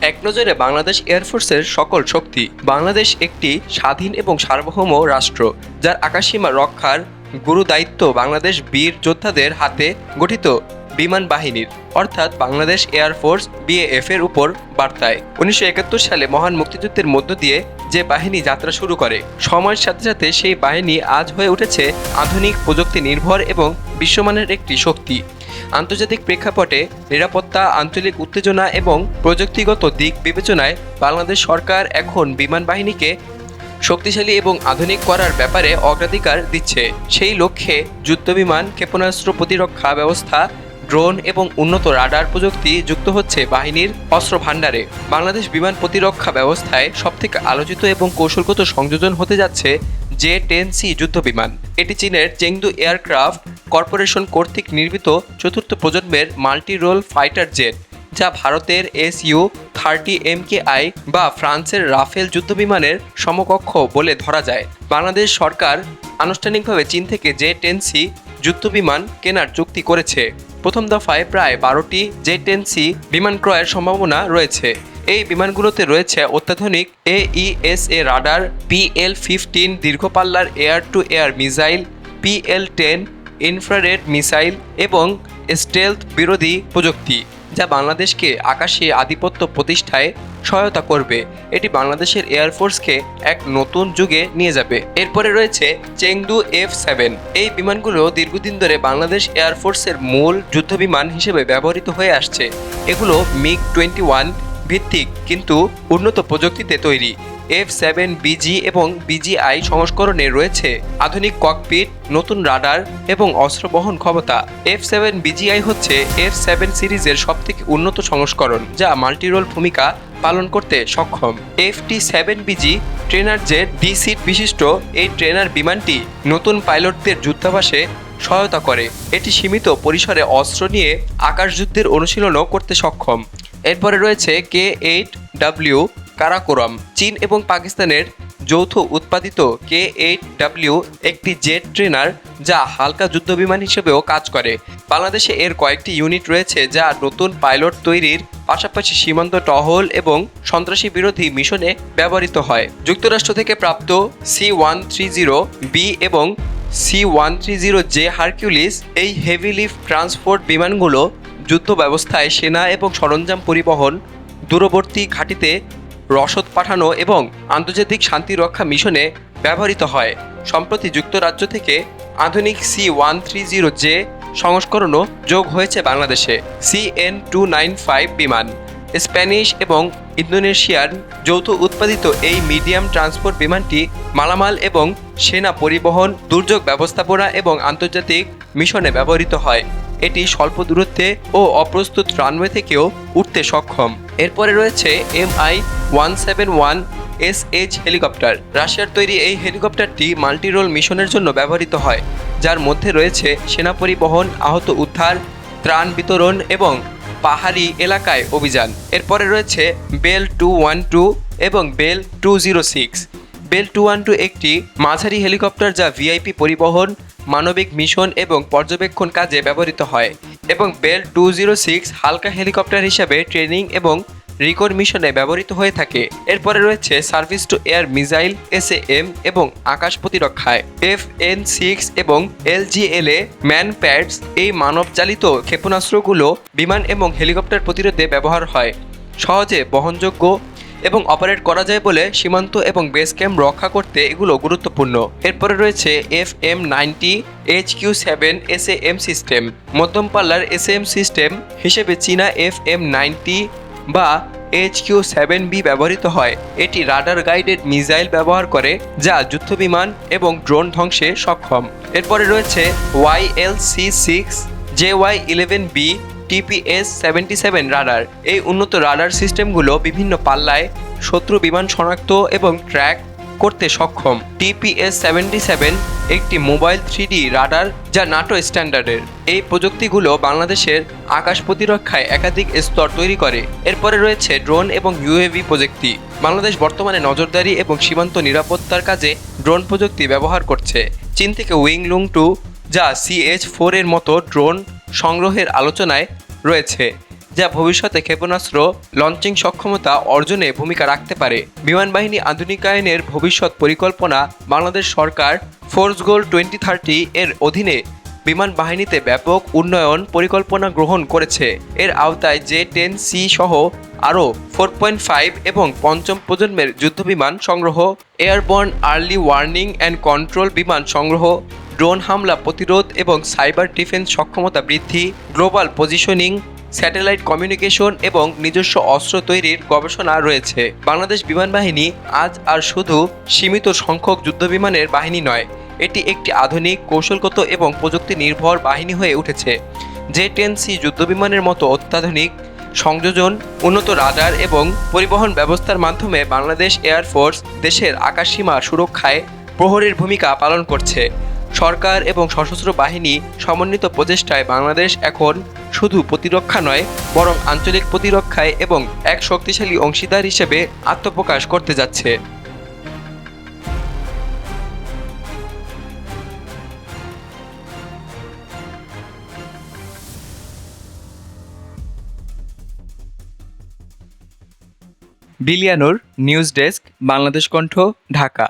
এক নজরে বাংলাদেশ এয়ারফোর্সের সকল শক্তি। বাংলাদেশ একটি স্বাধীন এবং সার্বভৌম রাষ্ট্র, যার আকাশসীমা রক্ষার গুরু দায়িত্ব বাংলাদেশ বীর যোদ্ধাদের হাতে গঠিত। বিমান বাহিনীর, অর্থাৎ বাংলাদেশ এয়ারফোর্স বিএএফ এর উপর বার্তায়। উনিশশো একাত্তর সালে মহান মুক্তিযুদ্ধের মধ্য দিয়ে যে বাহিনী যাত্রা শুরু করে, সময়ের সাথে সাথে সেই বাহিনী আজ হয়ে উঠেছে আধুনিক প্রযুক্তি নির্ভর এবং বিশ্বমানের একটি শক্তি। আন্তর্জাতিক প্রেক্ষাপটে নিরাপত্তা, আঞ্চলিক উত্তেজনা এবং প্রযুক্তিগত দিক বিবেচনায় বাংলাদেশ সরকার এখন বিমান বাহিনীকে শক্তিশালী এবং আধুনিক করার ব্যাপারে অগ্রাধিকার দিচ্ছে। সেই লক্ষ্যে যুদ্ধবিমান ক্ষেপণাস্ত্র প্রতিরক্ষা ব্যবস্থা ড্রোন এবং উন্নত রাডার প্রযুক্তি যুক্ত হচ্ছে বাহিনীর অস্ত্র ভাণ্ডারে বাংলাদেশ বিমান প্রতিরক্ষা ব্যবস্থায় সবথেকে আলোচিত এবং কৌশলগত সংযোজন হতে যাচ্ছে জে টেন সি যুদ্ধবিমান এটি চীনের চেংদু এয়ারক্রাফট কর্পোরেশন কর্তৃক নির্মিত চতুর্থ প্রজন্মের মাল্টি রোল ফাইটার জেট, যা ভারতের S U thirty M K I বা ফ্রান্সের রাফেল যুদ্ধবিমানের সমকক্ষ বলে ধরা যায়। বাংলাদেশ সরকার আনুষ্ঠানিকভাবে চীন থেকে জে টেন সি যুদ্ধবিমান কেনার চুক্তি করেছে। প্রথম দফায় প্রায় বারোটি জে টেন সি বিমান ক্রয়ের সম্ভাবনা রয়েছে। এই বিমানগুলোতে রয়েছে অত্যাধুনিক A radar PL fifteen দীর্ঘপাল্লার air to air missile PL ten infrared missile এবং স্টেলথ বিরোধী প্রযুক্তি, যা বাংলাদেশকে আকাশে আধিপত্য প্রতিষ্ঠায় সহায়তা করবে। এটি বাংলাদেশের এয়ারফোর্সকে এক নতুন যুগে নিয়ে যাবে। এরপরে রয়েছে চেংদু এফ সেভেন এই বিমানগুলো দীর্ঘদিন ধরে বাংলাদেশ এয়ারফোর্সের মূল যুদ্ধবিমান হিসেবে ব্যবহৃত হয়ে আসছে। এগুলো মিগ টোয়েন্টি ওয়ান ভিত্তিক কিন্তু উন্নত প্রযুক্তিতে তৈরি। এফ সেভেন বিজি এবং বিজিআই সংস্করণে রয়েছে আধুনিক ককপিট নতুন রাডার এবং অস্ত্র বহন ক্ষমতা। এফ সেভেন বিজিআই হচ্ছে এফ সেভেন সিরিজের সবথেকে উন্নত সংস্করণ, যা মাল্টিরোল ভূমিকা পালন করতে সক্ষম। F T seven BG trainer jet D seat বিশিষ্ট এই ট্রেনার বিমানটি নতুন পাইলটদের যুদ্ধাভাসে সহায়তা করে। এটি সীমিত পরিসরে অস্ত্র নিয়ে আকাশযুদ্ধের অনুশীলনও করতে সক্ষম। এরপরে রয়েছে কে এইট ডাব্লিউ কারাকোরাম। চীন এবং পাকিস্তানের যৌথ উৎপাদিত কে এইট ডাব্লিউ একটি জেট ট্রেনার যা হালকা যুদ্ধবিমান হিসেবেও কাজ করে। বাংলাদেশে এর কয়েকটি ইউনিট রয়েছে যা নতুন পাইলট তৈরির পাশাপাশি সীমান্ত টহল এবং সন্ত্রাসী বিরোধী মিশনে ব্যবহৃত হয়। যুক্তরাষ্ট্র থেকে প্রাপ্ত C one three zero B এবং C one three zero J Hercules এই হেভি লিফট ট্রান্সপোর্ট বিমানগুলো যুদ্ধ ব্যবস্থায় সেনা এবং সরঞ্জাম পরিবহন, দূরবর্তী ঘাঁটিতে রসদ পাঠানো এবং আন্তর্জাতিক শান্তি রক্ষা মিশনে ব্যবহৃত হয়। সম্প্রতি যুক্তরাজ্য থেকে আধুনিক C one three zero J সংস্করণও যোগ হয়েছে বাংলাদেশে। C N two nine five বিমান, স্প্যানিশ এবং ইন্দোনেশিয়ার যৌথ উৎপাদিত এই মিডিয়াম ট্রান্সপোর্ট বিমানটি মালামাল এবং সেনা পরিবহন, দুর্যোগ ব্যবস্থাপনা এবং আন্তর্জাতিক মিশনে ব্যবহৃত হয়। এটি স্বল্প দূরত্বে ও অপ্রস্তুত রানওয়ে থেকেও উঠতে সক্ষম। এরপরে রয়েছে MI one seven one S H helicopter. রাশিয়ার তৈরি এই হেলিকপ্টারটি মাল্টিরোল মিশনের জন্য ব্যবহৃত হয়, যার মধ্যে রয়েছে সেনা পরিবহন আহত উদ্ধার, ত্রাণ বিতরণ এবং পাহাড়ি এলাকায় অভিযান। এরপরে রয়েছে বেল টু ওয়ান টু এবং Bell two zero six Bell two one two একটি মাঝারি হেলিকপ্টার যা ভিআইপি পরিবহন, মানবিক মিশন এবং পর্যবেক্ষণ কাজে ব্যবহৃত হয় এবং বেল টু জিরো সিক্স হালকা হেলিকপ্টার হিসাবে ট্রেনিং এবং রিকন মিশনে ব্যবহৃত হয়ে থাকে। এরপরে রয়েছে surface to air missile S M এবং আকাশ প্রতিরক্ষায়। এফ এন সিক্স এবং এলজিএল এ ম্যান প্যাডস এই মানবচালিত ক্ষেপণাস্ত্রগুলো বিমান এবং হেলিকপ্টার প্রতিরোধে ব্যবহার হয়। সহজে বহনযোগ্য এবং অপারেট করা যায় বলে সীমান্ত এবং বেস ক্যাম্প রক্ষা করতে এগুলো গুরুত্বপূর্ণ। এরপরে রয়েছে F M ninety H Q seven S M system. মধ্যম পাল্লার এস এম সিস্টেম হিসেবে চীনা এফ এম নাইনটি বা এইচ কিউ সেভেন বি ব্যবহৃত হয়। এটি রাডার গাইডেড মিসাইল ব্যবহার করে, যা যুদ্ধবিমান এবং ড্রোন ধ্বংসে সক্ষম। এরপরে রয়েছে Y L C six, J Y eleven B TPS seventy seven radar. এই উন্নত রাডার সিস্টেমগুলো বিভিন্ন পাল্লায় শত্রু বিমান শনাক্ত এবং ট্র্যাক করতে সক্ষম। টিপিএস সেভেন্টি সেভেন একটি মোবাইল থ্রিডি রাডার যা নাটো স্ট্যান্ডার্ডের। এই প্রযুক্তিগুলো বাংলাদেশের আকাশ প্রতিরক্ষায় একাধিক স্তর তৈরি করে। এরপরে রয়েছে ড্রোন এবং ইউএভি প্রযুক্তি। বাংলাদেশ বর্তমানে নজরদারি এবং সীমান্ত নিরাপত্তার কাজে ড্রোন প্রযুক্তি ব্যবহার করছে। চীন থেকে উইংলুং টু, যা সিএইচ ফোর এর মতো ড্রোন সংগ্রহের আলোচনায় রয়েছে, যা ভবিষ্যতে ক্ষেপণাস্ত্র, লঞ্চিং সক্ষমতা অর্জনে ভূমিকা রাখতে পারে। বিমান বাহিনী আধুনিকায়নের ভবিষ্যৎ পরিকল্পনা বাংলাদেশ সরকার ফোর্স গোল টোয়েন্টি থার্টি এর অধীনে বিমান বাহিনীতে ব্যাপক উন্নয়ন পরিকল্পনা গ্রহণ করেছে। এর আওতায় জে টেন সি সহ আরও ফোর পয়েন্ট ফাইভ এবং পঞ্চম প্রজন্মের যুদ্ধবিমান সংগ্রহ, airborne early warning and control বিমান সংগ্রহ ড্রোন হামলা প্রতিরোধ এবং সাইবার ডিফেন্স সক্ষমতা বৃদ্ধি, গ্লোবাল পজিশনিং, স্যাটেলাইট কমিউনিকেশন এবং নিজস্ব অস্ত্র তৈরির গবেষণা রয়েছে। বাংলাদেশ বিমান বাহিনী আজ আর শুধু সীমিত সংখ্যক যুদ্ধবিমানের বাহিনী নয়, এটি একটি আধুনিক, কৌশলগত এবং প্রযুক্তি নির্ভর বাহিনী হয়ে উঠেছে জে টেন সি যুদ্ধবিমানের মতো অত্যাধুনিক, সংযোজন, উন্নত রাডার এবং পরিবহন ব্যবস্থার মাধ্যমে বাংলাদেশ এয়ারফোর্স দেশের আকাশসীমা সুরক্ষায় প্রহরীর ভূমিকা পালন করছে। সরকার এবং সশস্ত্র বাহিনী সমন্বিত প্রচেষ্টায় বাংলাদেশ এখন শুধু প্রতিরক্ষা নয়, বরং আঞ্চলিক প্রতিরক্ষায় এবং এক শক্তিশালী অংশীদার হিসেবে আত্মপ্রকাশ করতে যাচ্ছে। বিলিয়ানোর নিউজ ডেস্ক, বাংলাদেশ কণ্ঠ, ঢাকা।